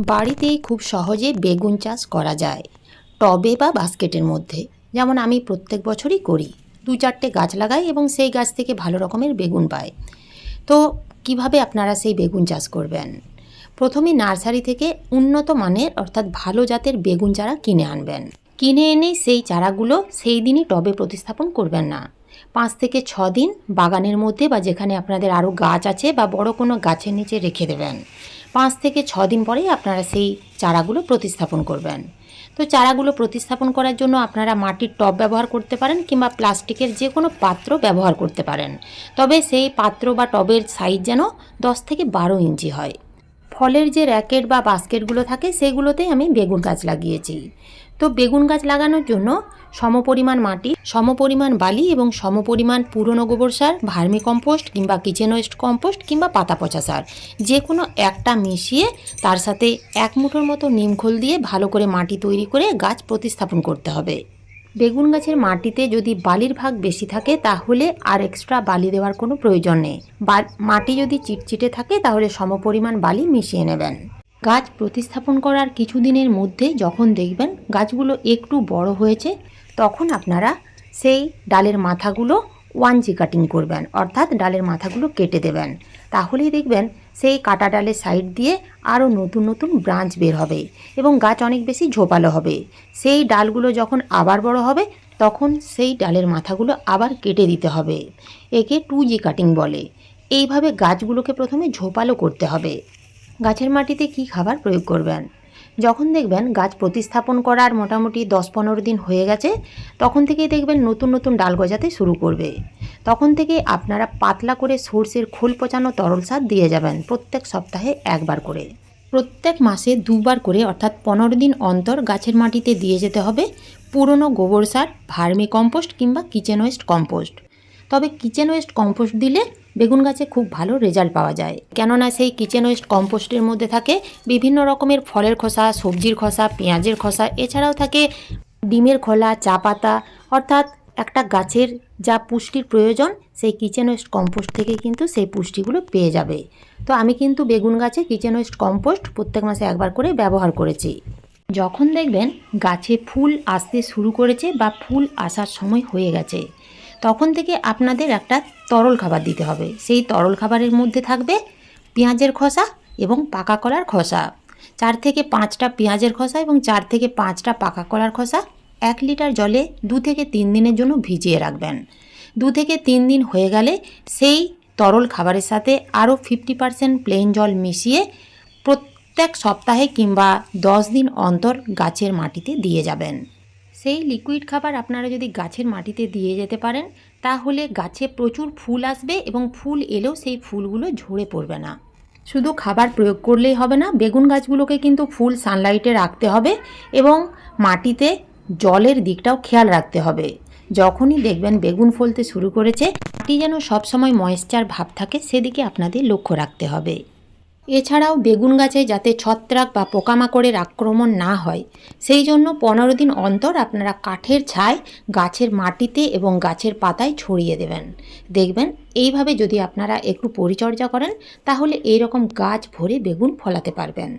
বাড়িতেই খুব সহজে বেগুন চাষ করা যায়। টবে বা বাস্কেটের মধ্যে। যেমন আমি প্রত্যেক বছরই করি। দু চারটে গাছ লাগাই এবং সেই গাছ থেকে ভালো রকমের বেগুন পাই। তো কীভাবে আপনারা সেই বেগুন চাষ করবেন? প্রথমে নার্সারি থেকে উন্নত মানের অর্থাৎ ভালো জাতের বেগুন চারা কিনে আনবেন। কিনে এনে সেই চারাগুলো সেই দিনই টবে প্রতিস্থাপন করবেন না। পাঁচ থেকে ছ দিন বাগানের মধ্যে বা যেখানে আপনাদের আরও গাছ আছে বা বড় কোনো গাছের নিচে রেখে দেবেন। পাঁচ থেকে ছ দিন পরেই আপনারা সেই চারাগুলো প্রতিস্থাপন করবেন। তো চারাগুলো প্রতিস্থাপন করার জন্য আপনারা মাটির টব ব্যবহার করতে পারেন কিংবা প্লাস্টিকের যে কোনো পাত্র ব্যবহার করতে পারেন। তবে সেই পাত্র বা টবের সাইজ যেন দশ থেকে বারো ইঞ্চি হয়। ফলের যে র্যাকেট বা বাস্কেটগুলো থাকে, সেগুলোতেই আমি বেগুন গাছ লাগিয়েছি। তো বেগুন গাছ লাগানোর জন্য সমপরিমাণ মাটি, সমপরিমাণ বালি এবং সমপরিমাণ পুরনো গোবর সার, ভার্মি কম্পোস্ট কিংবা কিচেন ওয়েস্ট কম্পোস্ট কিংবা পাতা পচা সার। যে কোনো একটা মিশিয়ে তার সাথে এক মুঠোর মতো নিমখোল দিয়ে ভালো করে মাটি তৈরি করে গাছ প্রতিস্থাপন করতে হবে। বেগুন গাছের মাটিতে যদি বালির ভাগ বেশি থাকে, তাহলে আর এক্সট্রা বালি দেওয়ার কোনো প্রয়োজন নেই। মাটি যদি চিটচিটে থাকে, তাহলে সমপরিমাণ বালি মিশিয়ে নেবেন। গাছ প্রতিস্থাপন করার কিছুদিনের মধ্যে যখন দেখবেন গাছগুলো একটু বড় হয়েছে, তখন আপনারা সেই ডালের মাথাগুলো ওয়ান জি কাটিং করবেন, অর্থাৎ ডালের মাথাগুলো কেটে দেবেন। তাহলেই দেখবেন সেই কাটা ডালের সাইড দিয়ে আরও নতুন নতুন ব্রাঞ্চ বের হবে এবং গাছ অনেক বেশি ঝোপালো হবে। সেই ডালগুলো যখন আবার বড় হবে, তখন সেই ডালের মাথাগুলো আবার কেটে দিতে হবে। একে টু জি কাটিং বলে। এইভাবে গাছগুলোকে প্রথমে ঝোপালো করতে হবে। গাছের মাটিতে কি খাবার প্রয়োগ করবেন? যখন দেখবেন গাছ প্রতিস্থাপন করার মোটামুটি দশ পনেরো দিন হয়ে গেছে, তখন থেকেই দেখবেন নতুন নতুন ডাল গজাতে শুরু করবে। তখন থেকে আপনারা পাতলা করে সর্ষের খোল পচানো তরল সার দিয়ে যাবেন প্রত্যেক সপ্তাহে একবার করে। প্রত্যেক মাসে দুবার করে অর্থাৎ পনেরো দিন অন্তর গাছের মাটিতে দিয়ে যেতে হবে পুরনো গোবর সার, ভার্মি কম্পোস্ট কিংবা কিচেন ওয়েস্ট কম্পোস্ট। তবে কিচেন ওয়েস্ট কম্পোস্ট দিলে বেগুন গাছে খুব ভালো রেজাল্ট পাওয়া যায়। কেননা সেই কিচেন ওয়েস্ট কম্পোস্টের মধ্যে থাকে বিভিন্ন রকমের ফলের খোসা, সবজির খোসা, পেঁয়াজের খোসা, এছাড়াও থাকে ডিমের খোলা, চা পাতা, অর্থাৎ একটা গাছের যা পুষ্টির প্রয়োজন, সেই কিচেন ওয়েস্ট কম্পোস্ট থেকে কিন্তু সেই পুষ্টিগুলো পেয়ে যাবে। তো আমি কিন্তু বেগুন গাছে কিচেন ওয়েস্ট কম্পোস্ট প্রত্যেক মাসে একবার করে ব্যবহার করেছি। যখন দেখবেন গাছে ফুল আসতে শুরু করেছে বা ফুল আসার সময় হয়ে গেছে তখন থেকে আপনাদের একটা তরল খাবার দিতে হবে। সেই তরল খাবারের মধ্যে থাকবে পেঁয়াজের খোসা এবং পাকা কলার খোসা। চার থেকে পাঁচটা পেঁয়াজের খোসা এবং চার থেকে পাঁচটা পাকা কলার খোসা এক লিটার জলে দু থেকে তিন দিনের জন্য ভিজিয়ে রাখবেন। দু থেকে তিন দিন হয়ে গেলে সেই তরল খাবারের সাথে আরও ফিফটি পারসেন্ট প্লেন জল মিশিয়ে প্রত্যেক সপ্তাহে কিংবা দশ দিন অন্তর গাছের মাটিতে দিয়ে যাবেন। সেই লিকুইড খাবার আপনারা যদি গাছের মাটিতে দিয়ে যেতে পারেন, তাহলে গাছে প্রচুর ফুল আসবে এবং ফুল এলেও সেই ফুলগুলো ঝরে পড়বে না। শুধু খাবার প্রয়োগ করলেই হবে না, বেগুন গাছগুলোকে কিন্তু ফুল সানলাইটে রাখতে হবে এবং মাটিতে জলের দিকটাও খেয়াল রাখতে হবে। যখনই দেখবেন বেগুন ফলতে শুরু করেছে, মাটি যেন সবসময় ময়েশ্চার ভাব থাকে, সেদিকে আপনাদের লক্ষ্য রাখতে হবে। এছাড়াও বেগুন গাছে যাতে ছত্রাক বা পোকামাকড়ের আক্রমণ না হয়, সেই জন্য পনেরো দিন অন্তর আপনারা কাঠের ছায় গাছের মাটিতে এবং গাছের পাতায় ছড়িয়ে দেবেন। দেখবেন এইভাবে যদি আপনারা একটু পরিচর্যা করেন, তাহলে এই রকম গাছ ভরে বেগুন ফলাতে পারবেন।